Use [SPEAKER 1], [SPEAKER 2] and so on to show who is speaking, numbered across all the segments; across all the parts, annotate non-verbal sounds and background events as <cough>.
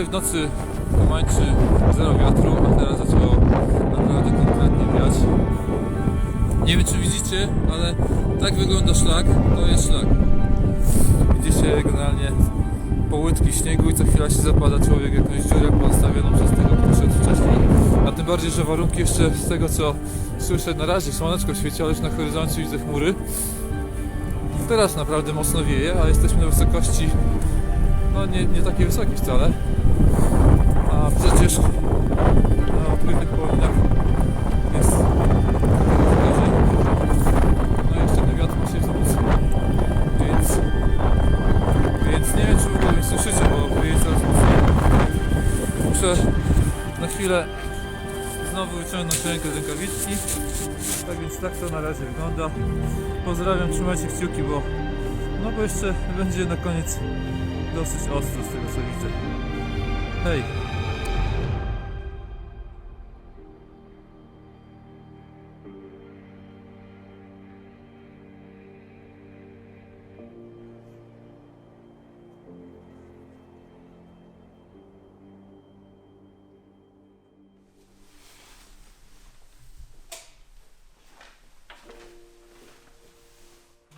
[SPEAKER 1] W nocy pomańczy zero wiatru, a teraz zaczęło naprawdę konkretnie wiać. Nie wiem czy widzicie, ale tak wygląda szlak, to jest szlak. Widzicie generalnie połytki śniegu i co chwila się zapada człowiek jakąś dziurę pozostawioną przez tego, kto szedł wcześniej. A tym bardziej, że warunki jeszcze z tego co słyszę na razie, słoneczko świeci, ale już na horyzoncie widzę chmury. Teraz naprawdę mocno wieje, a jesteśmy na wysokości no nie, nie takiej wysokiej wcale. A przecież na odkrytych południach jest gorzej. No jeszcze ten wiatr ma się wzmocnił. Więc, więc nie wiem czy w ogóle mnie słyszycie, bo wieje coraz mocniej. Muszę na chwilę znowu wyciągnąć rękę z rękawiczki. Tak więc tak to na razie wygląda. Pozdrawiam, trzymajcie kciuki, bo no bo jeszcze będzie na koniec dosyć ostro z tego co widzę. Hej!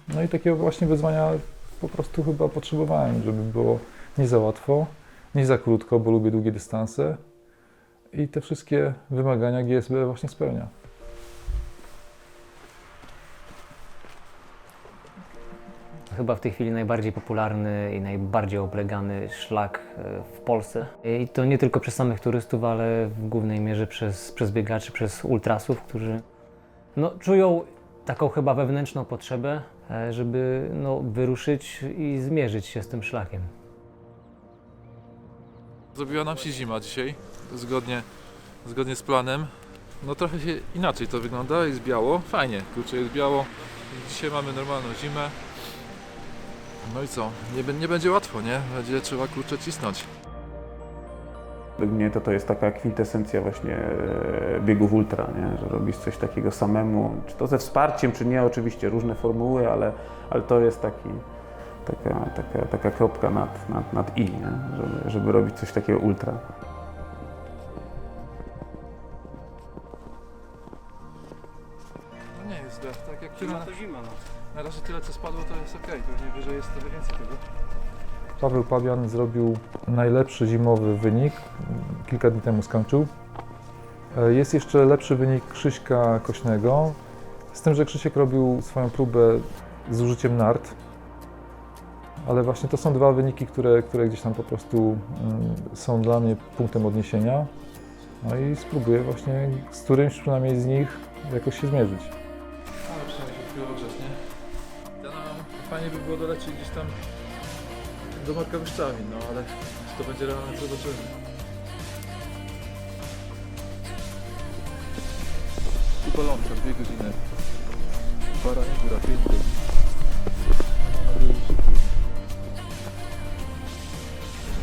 [SPEAKER 2] No i takiego właśnie wyzwania po prostu chyba potrzebowałem, żeby było nie za łatwo, nie za krótko, bo lubię długie dystanse i te wszystkie wymagania GSB właśnie spełnia.
[SPEAKER 3] Chyba w tej chwili najbardziej popularny i najbardziej oblegany szlak e, w Polsce. I to nie tylko przez samych turystów, ale w głównej mierze przez, przez biegaczy, przez ultrasów, którzy no, czują taką chyba wewnętrzną potrzebę, e, żeby no, wyruszyć i zmierzyć się z tym szlakiem.
[SPEAKER 1] Zrobiła nam się zima dzisiaj, zgodnie, zgodnie z planem. No trochę się inaczej to wygląda, jest biało, fajnie, kurczę jest biało. Dzisiaj mamy normalną zimę. No i co, nie, nie będzie łatwo, nie? Będzie trzeba kurczę cisnąć.
[SPEAKER 4] Według mnie to, to jest taka kwintesencja właśnie e, biegów ultra, nie? że robisz coś takiego samemu, czy to ze wsparciem, czy nie, oczywiście różne formuły, ale, ale to jest taki, taka, taka, taka kropka nad, nad, nad i, nie? Żeby, żeby robić coś takiego ultra.
[SPEAKER 1] No nie jest źle, tak jak tyle, to zima, no. Na razie tyle co spadło to jest ok, pewnie wyżej jest trochę więcej tego.
[SPEAKER 2] Paweł Pabian zrobił najlepszy zimowy wynik, kilka dni temu skończył. E, Jest jeszcze lepszy wynik Krzyśka Kośnego, z tym, że Krzysiek robił swoją próbę z użyciem nart, ale właśnie to są dwa wyniki, które, które gdzieś tam po prostu mm, są dla mnie punktem odniesienia. No i spróbuję właśnie z którymś przynajmniej z nich jakoś się zmierzyć.
[SPEAKER 1] Ale przynajmniej się chwilę fajnie by było dolecieć gdzieś tam do Marka Wyszczawin, no ale czy to będzie realne, zobaczymy. I balonka, dwie godziny. Baranie góra, pięć godzin.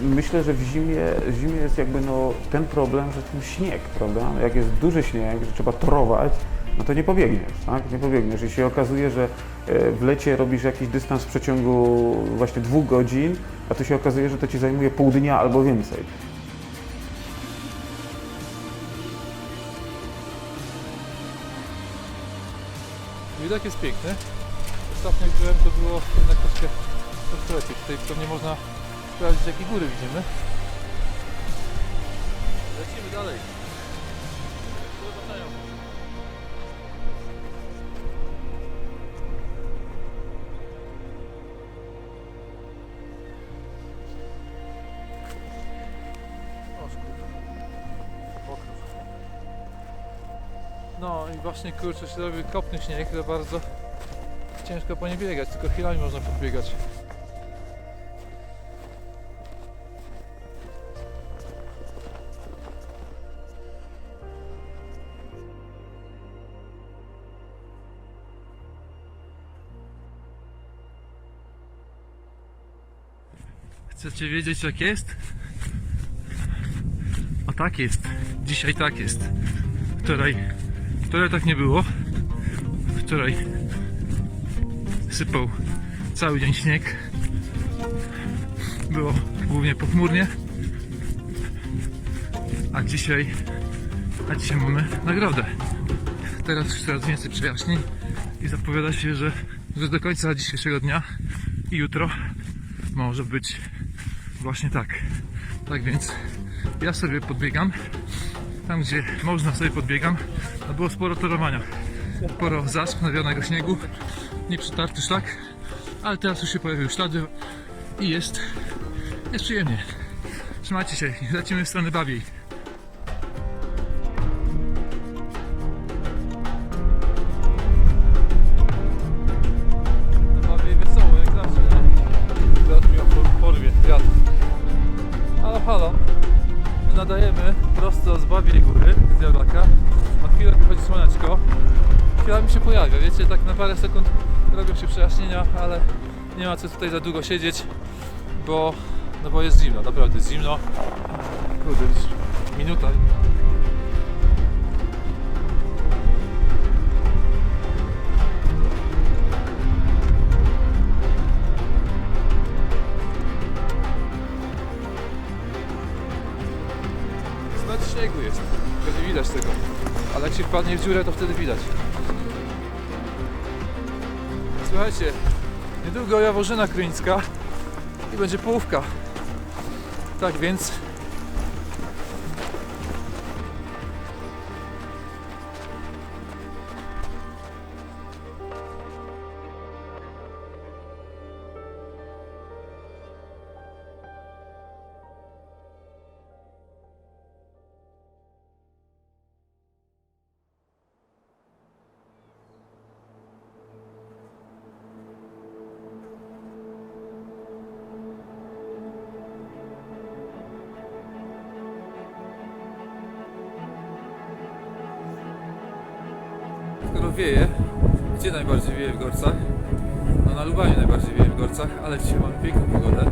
[SPEAKER 4] Myślę, że w zimie, w zimie jest jakby no, ten problem, że ten śnieg, prawda? Jak jest duży śnieg, że trzeba torować, no to nie pobiegniesz, tak? Nie pobiegniesz. I się okazuje, że e, w lecie robisz jakiś dystans w przeciągu właśnie dwóch godzin, a tu się okazuje, że to ci zajmuje pół dnia albo więcej.
[SPEAKER 1] Widok jest piękny. Ostatnio jak byłem to było jednak troszkę, troszkę lepiej. Tutaj pewnie można sprawdzić jakie góry widzimy. Lecimy dalej. No i właśnie kurczę się robi kopny śnieg za bardzo ciężko po nie biegać, tylko chwilami można podbiegać. Chcecie wiedzieć jak jest? O tak jest. Dzisiaj tak jest. Wczoraj, wczoraj tak nie było. Wczoraj sypał cały dzień śnieg. Było głównie pochmurnie. A dzisiaj, a dzisiaj mamy nagrodę. Teraz już coraz więcej przejaśnień i zapowiada się, że, że do końca dzisiejszego dnia i jutro może być właśnie tak. Tak więc ja sobie podbiegam. Tam gdzie można sobie podbiegam. No było sporo torowania. Sporo zasp, nawionego śniegu. Nieprzetarty szlak. Ale teraz już się pojawiły ślady i jest, jest przyjemnie. Trzymajcie się, lecimy w stronę Babiej. Tak na parę sekund robią się przejaśnienia, ale nie ma co tutaj za długo siedzieć, bo, no bo jest zimno, naprawdę zimno. Kurde, minuta. Znać śniegu jest, nie widać tego. Ale jak się wpadnie w dziurę, to wtedy widać. Słuchajcie, niedługo Jaworzyna Kryńska i będzie połówka. Tak więc wieje, gdzie najbardziej wieje w Gorcach? No na Lubaniu najbardziej wieje w Gorcach, ale dzisiaj mamy piękną pogodę.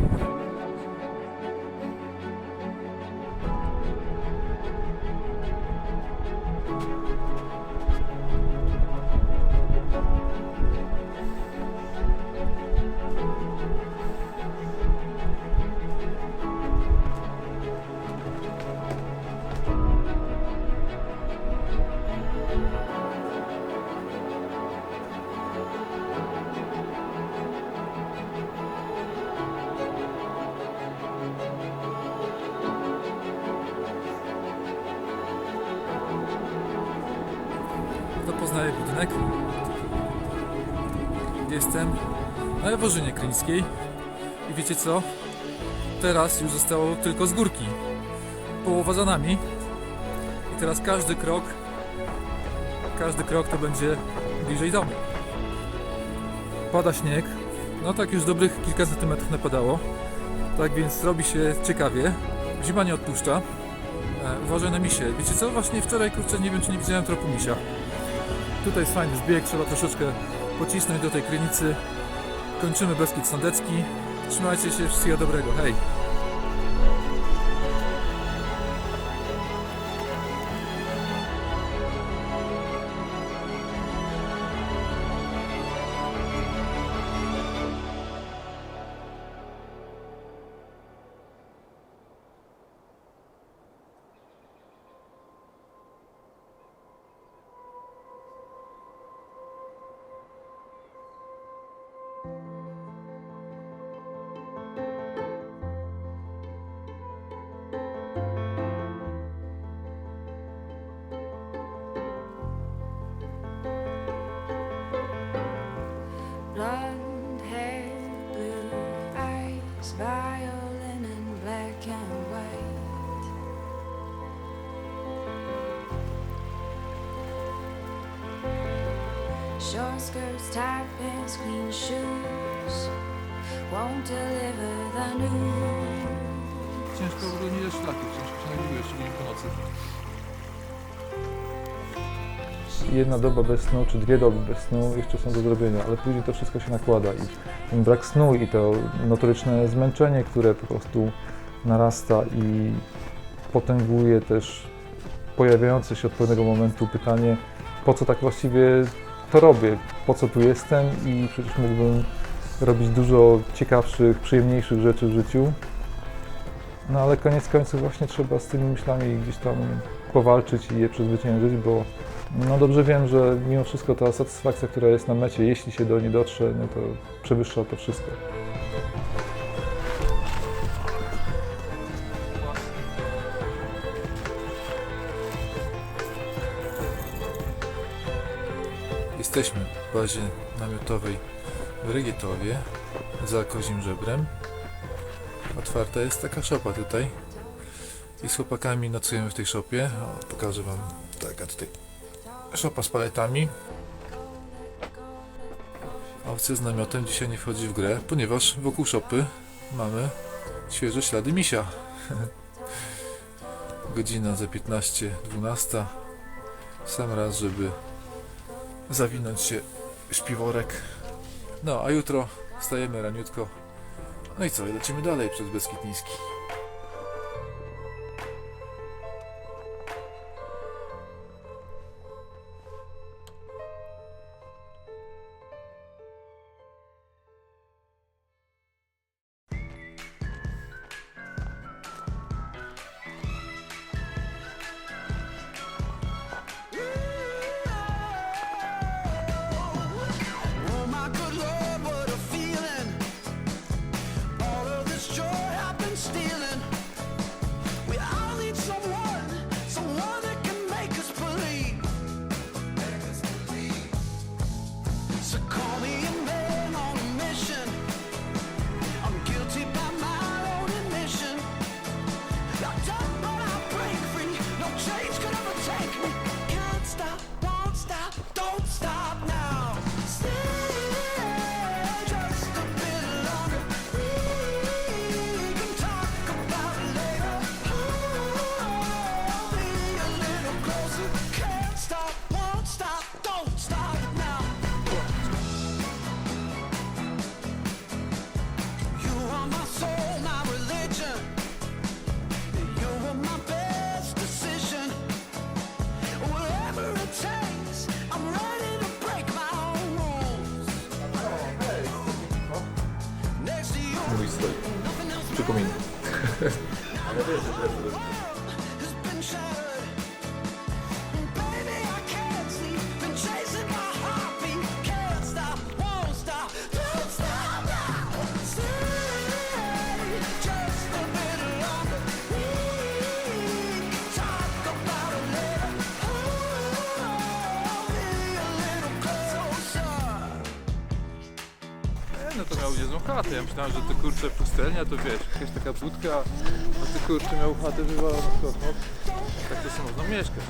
[SPEAKER 1] I wiecie co? Teraz już zostało tylko z górki. Połowa za nami i teraz każdy krok każdy krok to będzie bliżej domu. Pada śnieg, no tak już dobrych kilka centymetrów napadało, tak więc robi się ciekawie. Zima nie odpuszcza. E, uważaj na misie. Wiecie co? Właśnie wczoraj, kurczę, nie wiem czy nie widziałem tropu misia. Tutaj jest fajny zbieg, trzeba troszeczkę pocisnąć do tej krynicy. Kończymy Beskid Sądecki. Trzymajcie się, wszystkiego dobrego. Hej!
[SPEAKER 5] Short skirts, tight pants, clean shoes. Won't deliver the news.
[SPEAKER 1] Ciężko w ogóle nie jest szlaków, ciężko się nawiguje, szczególnie po nocy.
[SPEAKER 2] jedna doba bez snu, czy dwie doby bez snu jeszcze są do zrobienia, ale później to wszystko się nakłada i ten brak snu i to notoryczne zmęczenie, które po prostu narasta i potęguje też pojawiające się od pewnego momentu pytanie, po co tak właściwie to robię, po co tu jestem i przecież mógłbym robić dużo ciekawszych, przyjemniejszych rzeczy w życiu. No ale koniec końców właśnie trzeba z tymi myślami gdzieś tam powalczyć i je przezwyciężyć, bo no dobrze wiem, że mimo wszystko ta satysfakcja, która jest na mecie, jeśli się do niej dotrze, no to przewyższa to wszystko.
[SPEAKER 4] Jesteśmy w bazie namiotowej w Rygietowie za Kozim Żebrem. Otwarta jest taka szopa tutaj. I z chłopakami nocujemy w tej szopie. O, pokażę wam taka tutaj szopa z paletami. Opcja z namiotem dzisiaj nie wchodzi w grę, ponieważ wokół szopy mamy świeże ślady misia. <laughs> Godzina za 15-12. Sam raz, żeby zawinąć się śpiworek. No, a jutro wstajemy raniutko. No i co, lecimy dalej przez Beskid chatę. Ja myślałem, że to kurczę pustelnia, to wiesz, jakaś taka budka, a ty kurczę miał chatę wywaloną w kosmos. Tak to sobie można mieszkać.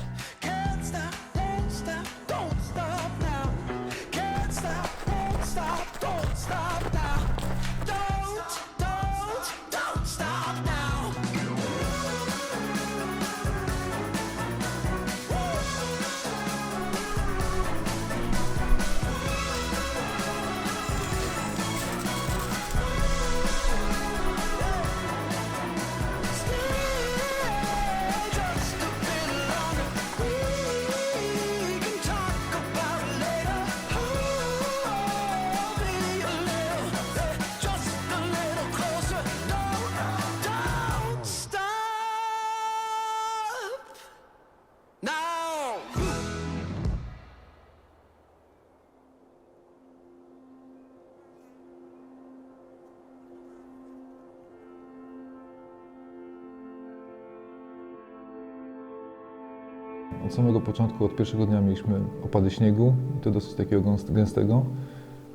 [SPEAKER 2] Od samego początku, od pierwszego dnia mieliśmy opady śniegu, i to dosyć takiego gęstego.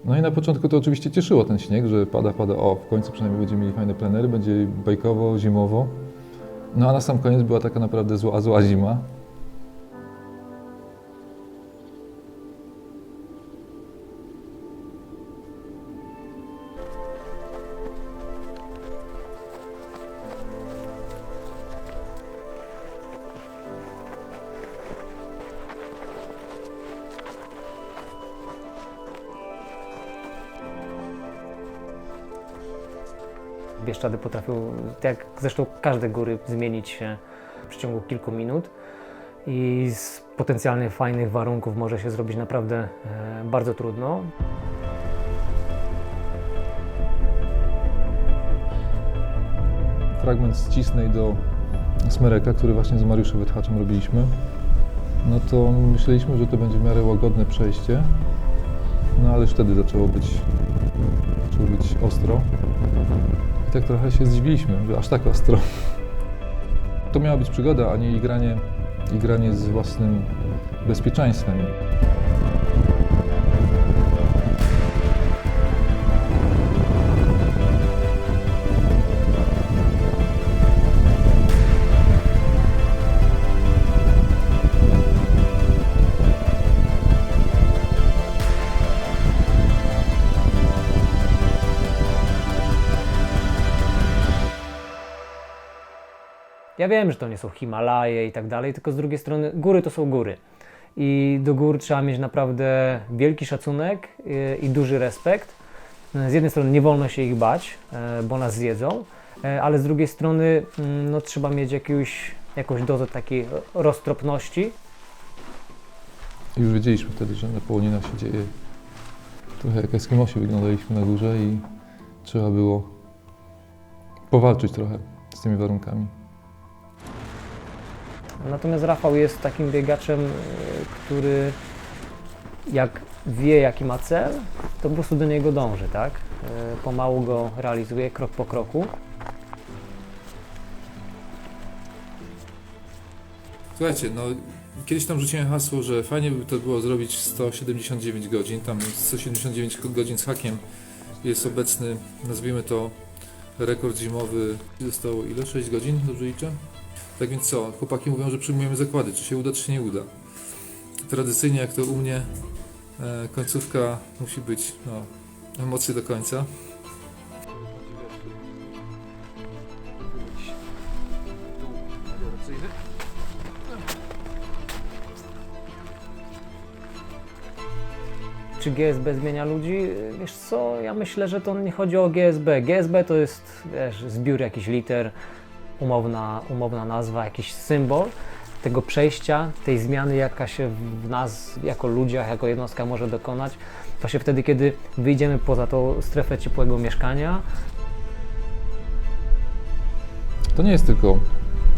[SPEAKER 2] No i na początku to oczywiście cieszyło ten śnieg, że pada, pada, o, w końcu przynajmniej będziemy mieli fajne plenery, będzie bajkowo, zimowo. No a na sam koniec była taka naprawdę zła, zła zima.
[SPEAKER 3] Bieszczady potrafią, tak jak zresztą każde góry, zmienić się w przeciągu kilku minut i z potencjalnych fajnych warunków może się zrobić naprawdę e, bardzo trudno.
[SPEAKER 2] fragment z Cisnej do Smereka, który właśnie z Mariuszem Wetchaczem robiliśmy, no to myśleliśmy, że to będzie w miarę łagodne przejście, no ale wtedy zaczęło być, zaczęło być ostro. Tak trochę się zdziwiliśmy, że aż tak ostro. To miała być przygoda, a nie igranie, igranie z własnym bezpieczeństwem.
[SPEAKER 3] Ja wiem, że to nie są Himalaje i tak dalej, tylko z drugiej strony góry to są góry. I do gór trzeba mieć naprawdę wielki szacunek y, i duży respekt. Z jednej strony nie wolno się ich bać, e, bo nas zjedzą, e, ale z drugiej strony mm, no, trzeba mieć jakąś, jakąś dozę takiej roztropności.
[SPEAKER 2] Już wiedzieliśmy wtedy, że na połoninach się dzieje. Trochę jak Eskimosi wyglądaliśmy na górze i trzeba było powalczyć trochę z tymi warunkami.
[SPEAKER 3] Natomiast Rafał jest takim biegaczem, y, który jak wie, jaki ma cel, to po prostu do niego dąży, tak? Y, Pomału go realizuje, krok po kroku.
[SPEAKER 1] Słuchajcie, no kiedyś tam rzuciłem hasło, że fajnie by to było zrobić 179 godzin. Tam 179 godzin z hakiem jest obecny, nazwijmy to rekord zimowy. Zostało ile? 6 godzin? Dobrze liczę? Tak więc co? Chłopaki mówią, że przyjmujemy zakłady, czy się uda, czy się nie uda. Tradycyjnie, jak to u mnie, e, końcówka musi być, no, emocje do końca.
[SPEAKER 3] Czy GSB zmienia ludzi? Wiesz co, ja myślę, że to nie chodzi o GSB. GSB to jest wiesz, zbiór jakichś liter, umowna, umowna nazwa, jakiś symbol tego przejścia, tej zmiany, jaka się w nas, jako ludziach, jako jednostka może dokonać. Właśnie wtedy, kiedy wyjdziemy poza tą strefę ciepłego mieszkania,
[SPEAKER 2] To nie jest tylko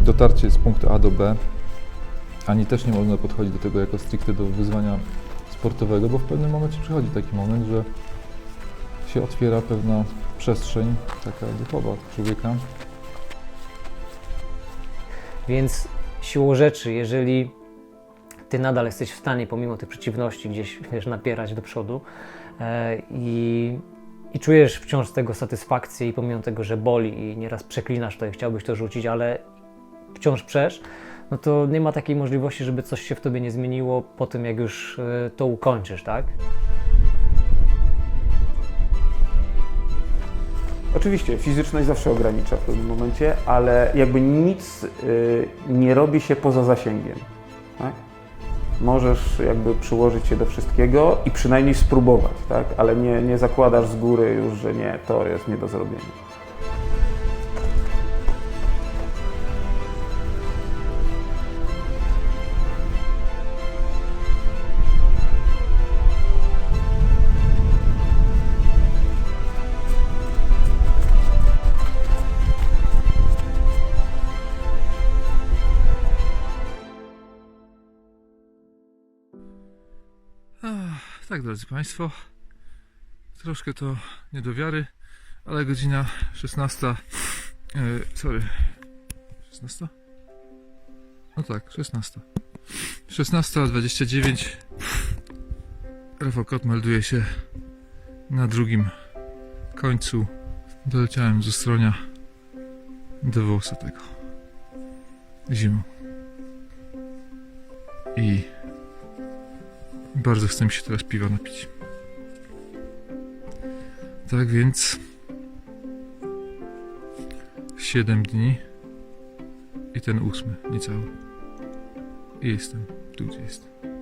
[SPEAKER 2] dotarcie z punktu A do B, ani też nie można podchodzić do tego jako stricte do wyzwania sportowego, bo w pewnym momencie przychodzi taki moment, że się otwiera pewna przestrzeń taka duchowa człowieka.
[SPEAKER 3] Więc siłą rzeczy, jeżeli ty nadal jesteś w stanie, pomimo tych przeciwności, gdzieś wiesz, napierać do przodu e, i, i czujesz wciąż z tego satysfakcję, i pomimo tego, że boli i nieraz przeklinasz to i chciałbyś to rzucić, ale wciąż przesz, no to nie ma takiej możliwości, żeby coś się w tobie nie zmieniło po tym, jak już e, to ukończysz, tak?
[SPEAKER 4] Oczywiście, fizyczność zawsze ogranicza w pewnym momencie, ale jakby nic y, nie robi się poza zasięgiem. Tak? Możesz jakby przyłożyć się do wszystkiego i przynajmniej spróbować, tak? ale nie, nie zakładasz z góry już, że nie, to jest nie do zrobienia.
[SPEAKER 1] Tak, drodzy Państwo, troszkę to nie do wiary, ale godzina 16. E, sorry, 16? No tak, 16. 16.29. Rafał Kot melduje się na drugim końcu. Doleciałem z ustronia do Wołsatego. Zimą. I bardzo chcę mi się teraz piwa napić. Tak więc 7 dni i ten ósmy, niecały. I jestem tu, gdzie jestem.